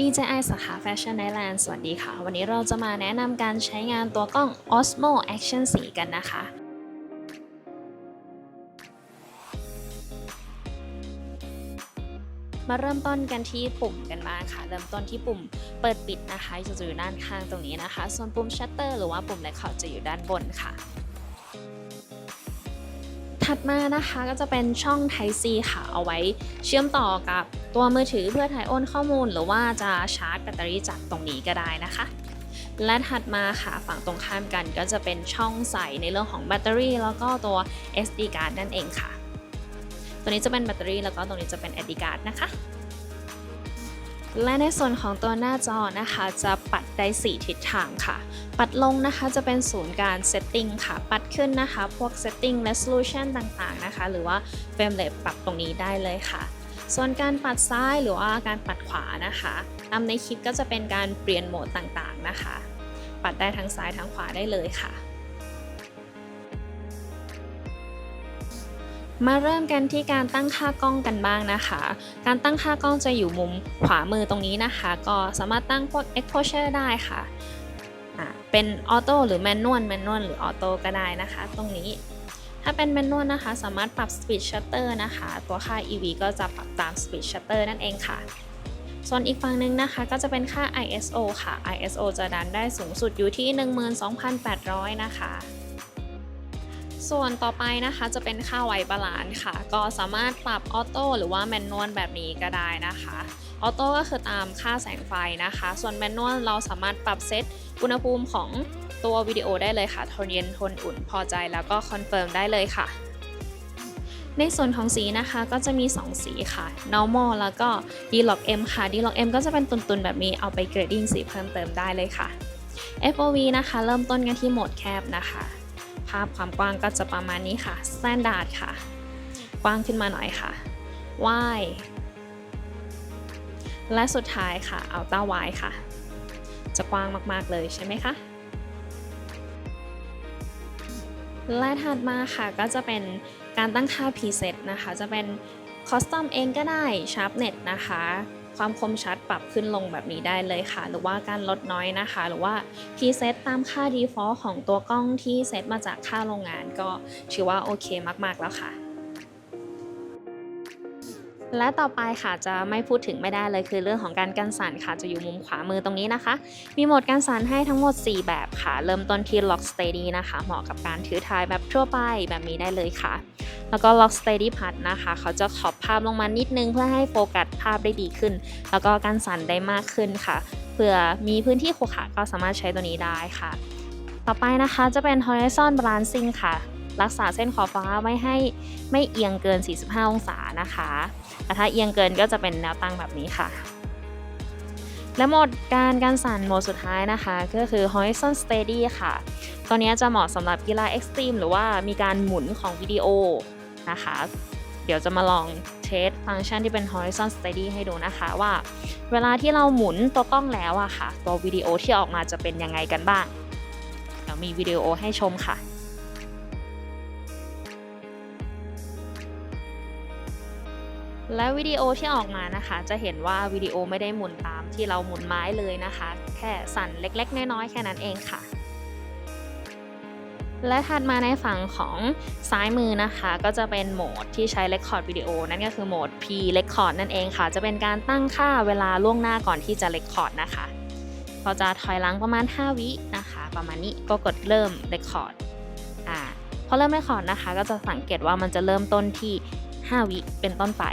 DJI สาขา Fashion Island สวัสดีค่ะ วันนี้เราจะมาแนะนำการใช้งานตัวกล้อง Osmo Action 4 กันนะคะ มาเริ่มต้นกันที่ปุ่มกันบ้างค่ะ เริ่มต้นที่ปุ่มเปิดปิดนะคะจะอยู่ด้านข้างตรงนี้นะคะ ส่วนปุ่ม Shutter หรือว่าปุ่ม Record จะอยู่ด้านบนค่ะ ถัดมานะคะก็จะเป็นช่อง Type C ค่ะ เอาไว้เชื่อมต่อกับตัวมือถือเพื่อถ่ายโอนข้อมูล หรือว่าจะชาร์จแบตเตอรี่จากตรงนี้ก็ได้นะคะ และถัดมาค่ะฝั่งตรงข้ามกันก็จะเป็นช่องใส่ในเรื่องของแบตเตอรี่ แล้วก็ตัว SD card นั่นเองค่ะ ตัวนี้จะเป็นแบตเตอรี่แล้วก็ตรงนี้จะเป็น SD card นะคะ และในส่วนของตัวหน้าจอนะคะจะปัดได้ 4 ทิศทางค่ะ ปัดลงนะคะจะเป็นศูนย์การ setting ค่ะ ปัดขึ้นนะคะ พวก setting resolution ต่างๆนะคะ หรือว่า frame rate ปรับตรงนี้ได้เลยค่ะ ส่วนการปัดซ้ายหรือว่าการปัดขวานะคะตามในคลิปก็จะเป็นการเปลี่ยนโหมดต่างๆนะคะ ปัดได้ทั้งซ้ายทั้งขวาได้เลยค่ะ มาเริ่มกันที่การตั้งค่ากล้องกันบ้างนะคะ การตั้งค่ากล้องจะอยู่มุมขวามือตรงนี้นะคะ ก็สามารถตั้งพวก exposure ได้ค่ะ เป็นออโต้หรือแมนนวล แมนนวลหรือออโต้ก็ได้นะคะ ตรงนี้ ถ้าเป็นแมนนวลนะคะ สามารถปรับ speed shutter นะคะ ตัวค่า EV ก็จะปรับตาม speed shutter นั่นเองค่ะ ส่วนอีกฝั่งหนึ่งนะคะ ก็จะเป็นค่า ISO ค่ะ ISO จะดันได้สูงสุดอยู่ที่ 12,800 นะคะ ส่วนต่อไปนะคะจะเป็นค่าไวบาลานซ์ค่ะ ก็สามารถปรับออโต้หรือว่าแมนนวลแบบนี้ก็ได้นะคะออโต้ก็คือตามค่าแสงไฟนะคะ ส่วนแมนนวลเราสามารถปรับเซตอุณหภูมิของตัววิดีโอได้เลยค่ะโทนเย็นโทนอุ่นพอใจแล้วก็คอนเฟิร์มได้เลยค่ะ ในส่วนของสีนะคะก็จะมี 2 สีค่ะ normal แล้วก็ D-Log M ค่ะ D-Log M ก็จะเป็นตุนๆ แบบนี้เอาไปเกรดดิ้งสีเพิ่มเติมได้เลยค่ะ FOV นะคะ เริ่มต้นกันที่โหมดแคบนะคะาพความกว้างก็จะประมาณนี้ค่ะ standard ค่ะ กว้างขึ้นมาหน่อยค่ะ wide และสุดท้ายค่ะ ultra wide ค่ะ จะกว้างมากๆเลยใช่ไหมคะ และถัดมาค่ะก็จะเป็นการตั้งค่า preset นะคะ จะเป็น custom เองก็ได้ sharpness นะคะ ความคมชัดปรับขึ้นลงแบบนี้ได้เลยค่ะ หรือว่าการลดน้อยนะคะ หรือว่าพีเซตตามค่า default ของตัวกล้องที่เซตมาจากค่าโรงงานก็ถือว่าโอเคมาก ๆ แล้วค่ะ และต่อไปค่ะจะไม่พูดถึงไม่ได้เลยคือเรื่องของการกันสั่นค่ะจะอยู่มุมขวามือตรงนี้นะคะ มีโหมดกันสั่นให้ทั้งหมด 4 แบบค่ะ เริ่มต้นที่ Lock Steady นะคะ เหมาะกับการถือถ่ายแบบทั่วไปแบบนี้ได้เลยค่ะ แล้วก็ Lock Steady Pad นะคะ เขาจะขอบภาพลงมานิดนึงเพื่อให้โฟกัสภาพได้ดีขึ้น แล้วก็กันสั่นได้มากขึ้นค่ะเพื่อมีพื้นที่ขรุขระก็สามารถใช้ตัวนี้ได้ค่ะ ต่อไปนะคะจะเป็น Horizon Balancing ค่ะ รักษาเส้นขอบฟ้าไม่ให้ไม่เอียงเกิน 45 องศานะคะแต่ถ้าเอียงเกินก็จะเป็นแนวตั้งแบบนี้ค่ะ และโหมดการการสั่นโหมดสุดท้ายนะคะ ก็คือ Horizon Steady ค่ะ ตัวนี้จะเหมาะสำหรับกีฬาเอ็กซ์ตรีมหรือว่ามีการหมุนของวิดีโอนะคะ เดี๋ยวจะมาลองเทสฟังก์ชันที่เป็น Horizon Steady ให้ดูนะคะว่า เวลาที่เราหมุนตัวกล้องแล้วอะค่ะ ตัววิดีโอที่ออกมาจะเป็นยังไงกันบ้าง เดี๋ยวมีวิดีโอให้ชมค่ะ และวิดีโอที่ออกมานะคะ จะเห็นว่าวิดีโอไม่ได้หมุนตามที่เราหมุนไม้เลยนะคะ แค่สั่นเล็กๆ น้อยๆ แค่นั้นเองค่ะ และถัดมาในฝั่งของซ้ายมือนะคะ ก็จะเป็นโหมดที่ใช้ Record วิดีโอนั่นก็คือโหมด P Record นั่นเองค่ะ จะเป็นการตั้งค่าเวลาล่วงหน้าก่อนที่จะ Record นะคะพอจะถอยหลังประมาณ 5 วินะคะ ประมาณนี้ก็กดเริ่ม Record อ่าพอเริ่ม Record นะคะ ก็จะสังเกตว่ามันจะเริ่มต้นที่ 5 วิเป็นต้นไป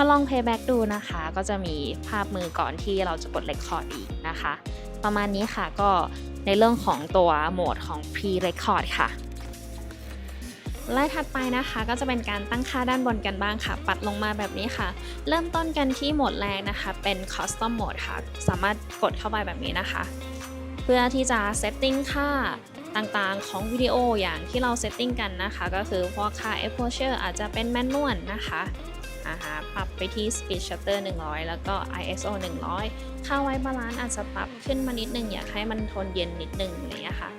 อลอง playback ดูนะคะ ก็จะมีภาพมือก่อนที่เราจะกด record อีกนะคะ ประมาณนี้ค่ะก็ในเรื่องของตัวโหมดของ pre record ค่ะและถัดไปนะคะก็จะเป็นการตั้งค่าด้านบนกันบ้างค่ะ ปัดลงมาแบบนี้ค่ะ เริ่มต้นกันที่โหมดแรกนะคะ เป็น custom mode ค่ะ สามารถกดเข้าไปแบบนี้นะคะ เพื่อที่จะ setting ค่าต่างๆของวิดีโออย่างที่เรา setting กันนะคะ ก็คือพวกค่า exposure อาจจะเป็น manual นะคะ อ่าฮะปรับไปที่ speed shutter 100 แล้วก็ ISO 100 ค่าไว้บาลานซ์อาจจะปรับขึ้นมานิดนึง อยากให้มันทนเย็นนิดนึงอะไรอย่างเงี้ยค่ะ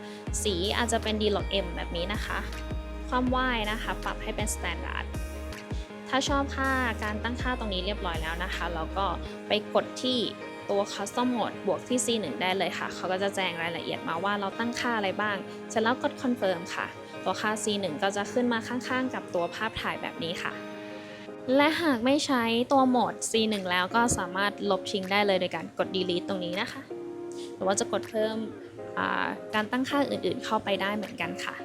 สีอาจจะเป็น D-Log M แบบนี้นะคะ ความว่ายนะคะ ปรับให้เป็น standard ถ้าชอบค่าการตั้งค่าตรงนี้เรียบร้อยแล้วนะคะ แล้วก็ไปกดที่ตัว Custom Mode บวกที่ C1 ได้เลยค่ะ เขาก็จะแจ้งรายละเอียดมาว่าเราตั้งค่าอะไรบ้าง เสร็จแล้วกด Confirm ค่ะ ตัวค่า C1 ก็จะขึ้นมาข้างๆ กับตัวภาพถ่ายแบบนี้ค่ะ และหากไม่ใช้ตัวโหมด C1 แล้วก็สามารถลบทิ้งได้เลยโดยการกด delete ตรงนี้นะคะ หรือว่าจะกดเพิ่มการตั้งค่าอื่นๆเข้าไปได้เหมือนกันค่ะ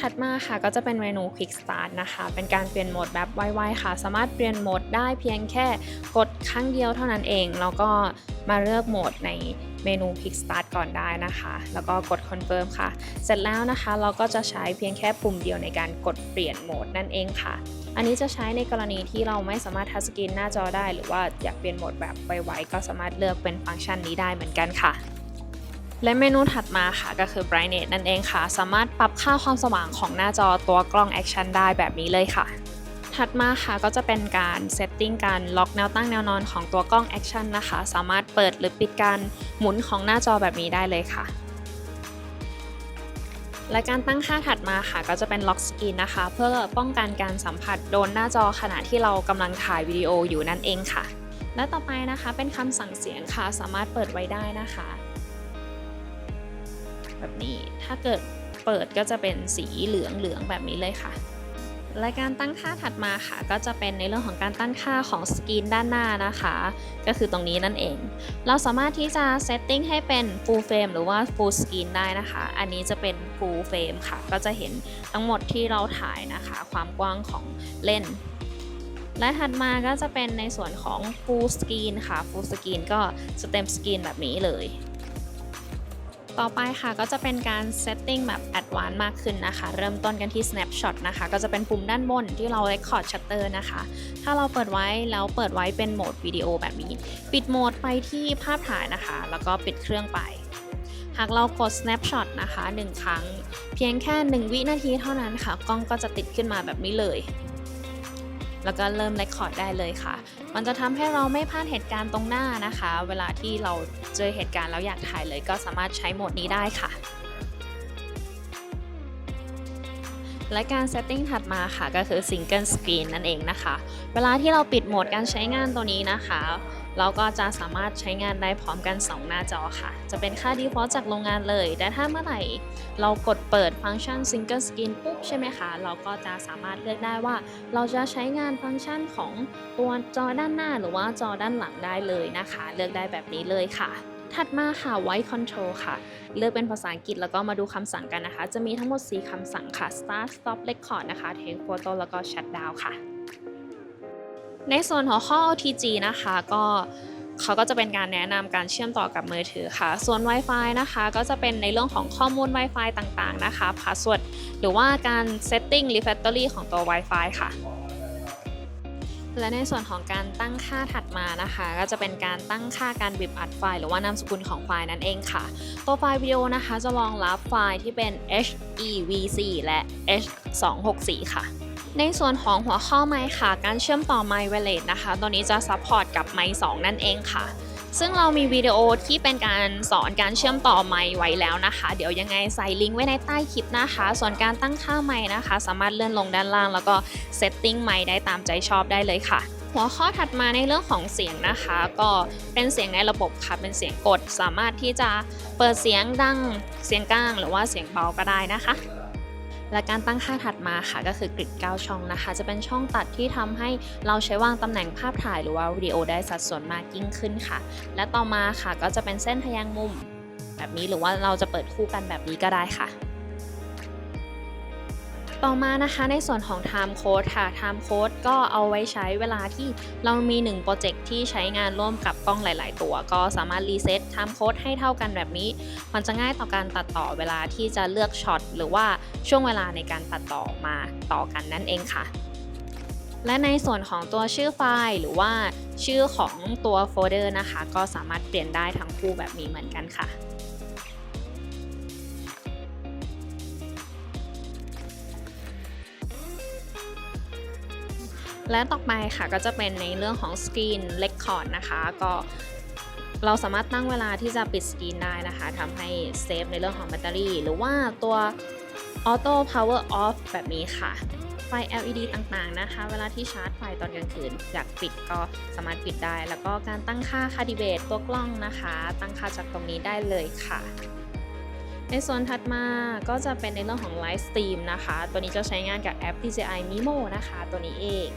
ถัดมาค่ะก็จะเป็นเมนู Quick Start นะคะ เป็นการเปลี่ยนโหมดแบบไวๆค่ะ สามารถเปลี่ยนโหมดได้เพียงแค่กดครั้งเดียวเท่านั้นเอง แล้วก็ มาเลือกโหมดในเมนู Quick Start ก่อนได้นะคะ แล้วก็กด Confirm ค่ะ เสร็จแล้วนะคะเราก็จะใช้เพียงแค่ปุ่มเดียวในการกดเปลี่ยนโหมดนั่นเองค่ะ อันนี้จะใช้ในกรณีที่เราไม่สามารถทัชสกรีนหน้าจอได้ หรือว่าอยากเปลี่ยนโหมดแบบไวๆก็สามารถเลือกเป็นฟังก์ชันนี้ได้เหมือนกันค่ะและเมนูถัดมาค่ะก็คือ brightness นั่นเองค่ะ สามารถปรับค่าความสว่างของหน้าจอตัวกล้องแอคชั่นได้แบบนี้เลยค่ะ ถัดมาค่ะก็จะเป็นการเซตติ้งการล็อกแนวตั้งแนวนอนของตัวกล้องแอคชั่นนะคะ สามารถเปิดหรือปิดการหมุนของหน้าจอแบบนี้ได้เลยค่ะ และการตั้งค่าถัดมาค่ะ ก็จะเป็นล็อกสกรีนนะคะ เพื่อป้องกันการสัมผัสโดนหน้าจอขณะที่เรากำลังถ่ายวิดีโออยู่นั่นเองค่ะ และต่อไปนะคะเป็นคำสั่งเสียงค่ะ สามารถเปิดไว้ได้นะคะ แบบนี้ถ้าเกิดเปิดก็จะเป็นสีเหลืองเหลืองๆแบบนี้เลยค่ะ และการตั้งค่าถัดมาค่ะ ก็จะเป็นในเรื่องของการตั้งค่าของสกรีนด้านหน้านะคะ ก็คือตรงนี้นั่นเอง เราสามารถที่จะเซตติ้งให้เป็น full frame หรือว่า full screen ได้นะคะ อันนี้จะเป็น full frame ค่ะ ก็จะเห็นทั้งหมดที่เราถ่ายนะคะ ความกว้างของเลนส์และถัดมาก็จะเป็นในส่วนของ full screen ค่ะ full screen ก็จะเต็มสกรีนแบบนี้เลย ต่อไปค่ะก็จะเป็นการเซตติ้งแบบ Advanced มากขึ้นนะคะ เริ่มต้นกันที่ Snapshot นะคะ ก็จะเป็นปุ่มด้านบนที่เรา Record Shutter นะคะ ถ้าเราเปิดไว้แล้วเปิดไว้เป็นโหมดวิดีโอแบบนี้ ปิดโหมดไปที่ภาพถ่ายนะคะ แล้วก็ปิดเครื่องไป หากเรากด snapshot นะคะ 1 ครั้ง เพียงแค่ 1 วินาทีเท่านั้นค่ะ กล้องก็จะติดขึ้นมาแบบนี้เลย แล้วก็เริ่มเลคคอร์ดได้เลยค่ะ มันจะทำให้เราไม่พลาดเหตุการณ์ตรงหน้านะคะ เวลาที่เราเจอเหตุการณ์แล้วอยากถ่ายเลยก็สามารถใช้โหมดนี้ได้ค่ะและการเซตติ้งถัดมาค่ะก็คือ Single Screen นั่นเองนะคะ เวลาที่เราปิดโหมดการใช้งานตัวนี้นะคะ เราก็จะสามารถใช้งานได้พร้อมกัน 2 หน้าจอค่ะ จะเป็นค่า default จากโรงงานเลย แต่ถ้าเมื่อไหร่เรากดเปิดฟังก์ชัน Single Screen ปุ๊บใช่ไหมคะ เราก็จะสามารถเลือกได้ว่า เราจะใช้งานฟังก์ชันของตัวจอด้านหน้าหรือว่าจอด้านหลังได้เลยนะคะ เลือกได้แบบนี้เลยค่ะถัดมาค่ะ White Control ค่ะ เลือกเป็นภาษาอังกฤษแล้วก็มาดูคำสั่งกันนะคะ จะมีทั้งหมด 4คำสั่งค่ะ Start Stop Record นะคะ Take Photo แล้วก็ Shut Down ค่ะ ในส่วนของข้อ OTG นะคะก็เขาก็จะเป็นการแนะนำการเชื่อมต่อกับมือถือค่ะ ส่วน Wi-Fi นะคะก็จะเป็นในเรื่องของข้อมูล Wi-Fi ต่างๆนะคะ Password หรือว่าการ Setting Refactory ของตัว Wi-Fi ค่ะ และในส่วนของการตั้งค่าถัดมานะคะ ก็จะเป็นการตั้งค่าการบีบอัดไฟล์หรือว่านามสกุลของไฟล์นั่นเองค่ะ ตัวไฟล์วิดีโอนะคะจะรองรับไฟล์ที่เป็น HEVC และ H264 ค่ะ ในส่วนของหัวข้อไมค์ค่ะ การเชื่อมต่อไมค์เวเลตนะคะ ตัวนี้จะซัพพอร์ตกับไมค์2นั่นเองค่ะ ซึ่งเรามีวิดีโอที่เป็นการสอนการเชื่อมต่อไมค์ไว้แล้วนะคะ เดี๋ยวยังไงใส่ลิงก์ไว้ในใต้คลิปนะคะ ส่วนการตั้งค่าไมค์นะคะ สามารถเลื่อนลงด้านล่าง แล้วก็เซตติ้งไมค์ได้ตามใจชอบได้เลยค่ะหัวข้อถัดมาในเรื่องของเสียงนะคะ ก็เป็นเสียงในระบบค่ะเป็นเสียงกด สามารถที่จะเปิดเสียงดังเสียงกลางหรือว่าเสียงเบาก็ได้นะคะ และการตั้งค่าถัดมาค่ะก็คือกริด9ช่องนะคะ จะเป็นช่องตัดที่ทำให้เราใช้วางตำแหน่งภาพถ่ายหรือว่าวิดีโอได้สัดส่วนมากยิ่งขึ้นค่ะ และต่อมาค่ะก็จะเป็นเส้นทะแยงมุม แบบนี้หรือว่าเราจะเปิดคู่กันแบบนี้ก็ได้ค่ะ ต่อมานะคะในส่วนของ Time Code ค่ะ Time Code ก็เอาไว้ใช้เวลาที่เรามี 1 โปรเจกต์ที่ใช้งานร่วมกับกล้องหลาย ๆ ตัว ก็สามารถรีเซ็ต Time Code ให้เท่ากันแบบนี้ มันจะง่ายต่อการตัดต่อเวลาที่จะเลือกช็อตหรือว่าช่วงเวลาในการตัดต่อมาต่อกันนั่นเองค่ะและในส่วนของตัวชื่อไฟล์หรือว่าชื่อของตัวโฟลเดอร์นะคะ ก็สามารถเปลี่ยนได้ทั้งคู่แบบนี้เหมือนกันค่ะ และต่อไปค่ะก็จะเป็นในเรื่องของ Screen Record นะคะก็เราสามารถตั้งเวลาที่จะปิดสกรีนได้นะคะทำให้เซฟในเรื่องของแบตเตอรี่ หรือว่าตัว Auto Power Off แบบนี้ค่ะ ไฟ LED ต่างๆนะคะ เวลาที่ชาร์จไฟตอนกลางคืน อยากปิดก็สามารถปิดได้ แล้วก็การตั้งค่าคาดิเบตตัวกล้องนะคะ ตั้งค่าจากตรงนี้ได้เลยค่ะ ในส่วนถัดมาก็จะเป็นในเรื่องของไลฟ์สตรีมนะคะ ตัวนี้จะใช้งานกับแอป DJI Mimo นะคะ ตัวนี้เอง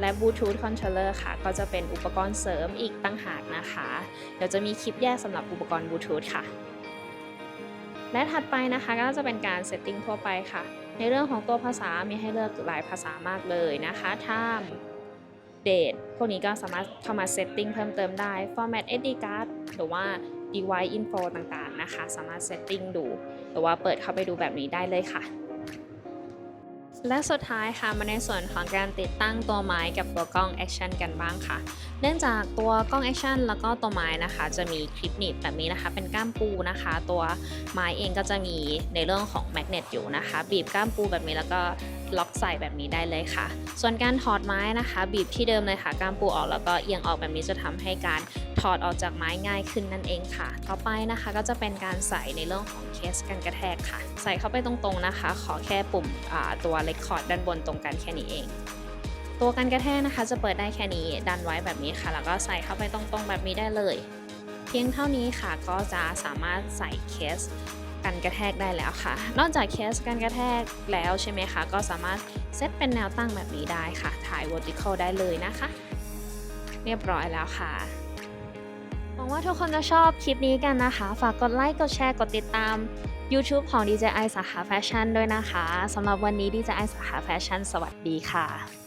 และ Bluetooth Controller ค่ะ ก็จะเป็นอุปกรณ์เสริมอีกตั้งหากนะคะ เดี๋ยวจะมีคลิปแยกสำหรับอุปกรณ์ Bluetooth ค่ะ และถัดไปนะคะก็จะเป็นการเซตติ้งทั่วไปค่ะ ในเรื่องของตัวภาษามีให้เลือกหลายภาษามากเลยนะคะ time date พวกนี้ก็สามารถเข้ามาเซตติ้งเพิ่มเติมได้ format SD card หรือว่า device info ต่างๆ นะคะ สามารถเซตติ้งดูหรือว่าเปิดเข้าไปดูแบบนี้ได้เลยค่ะ และสุดท้ายค่ะมาในส่วนของการติดตั้งตัวไม้กับตัวกล้องแอคชั่นกันบ้างค่ะ เนื่องจากตัวกล้องแอคชั่นแล้วก็ตัวไม้นะคะ จะมีคลิปหนีบแบบนี้นะคะ เป็นก้ามปูนะคะ ตัวไม้เองก็จะมีในเรื่องของแมกเนตอยู่นะคะ บีบก้ามปูแบบนี้แล้วก็ ล็อกใส่แบบนี้ได้เลยค่ะ ส่วนการถอดไม้นะคะ บีบที่เดิมเลยค่ะก้ามปูออกแล้วก็เอียงออกแบบนี้จะทำให้การถอดออกจากไม้ง่ายขึ้นนั่นเองค่ะ ต่อไปนะคะก็จะเป็นการใส่ในเรื่องของเคสกันกระแทกค่ะ ใส่เข้าไปตรงๆนะคะ ขอแค่ปุ่มตัวเลคคอร์ดด้านบนตรงกันแค่นี้เองตัวกันกระแทกนะคะจะเปิดได้แค่นี้ดันไว้แบบนี้ค่ะ แล้วก็ใส่เข้าไปตรงๆแบบนี้ได้เลย เพียงเท่านี้ค่ะก็จะสามารถใส่เคส กันกระแทกได้แล้วค่ะ นอกจากเคสกันกระแทกแล้วใช่ไหมคะก็สามารถเซตเป็นแนวตั้งแบบนี้ได้ค่ะ ถ่าย vertical ได้เลยนะคะ เรียบร้อยแล้วค่ะหวังว่าทุกคนจะชอบคลิปนี้กันนะคะ ฝากกดไลค์กดแชร์กดติดตาม YouTube ของ DJI สาขาแฟชั่นด้วยนะคะสำหรับวันนี้ DJI สาขาแฟชั่นสวัสดีค่ะ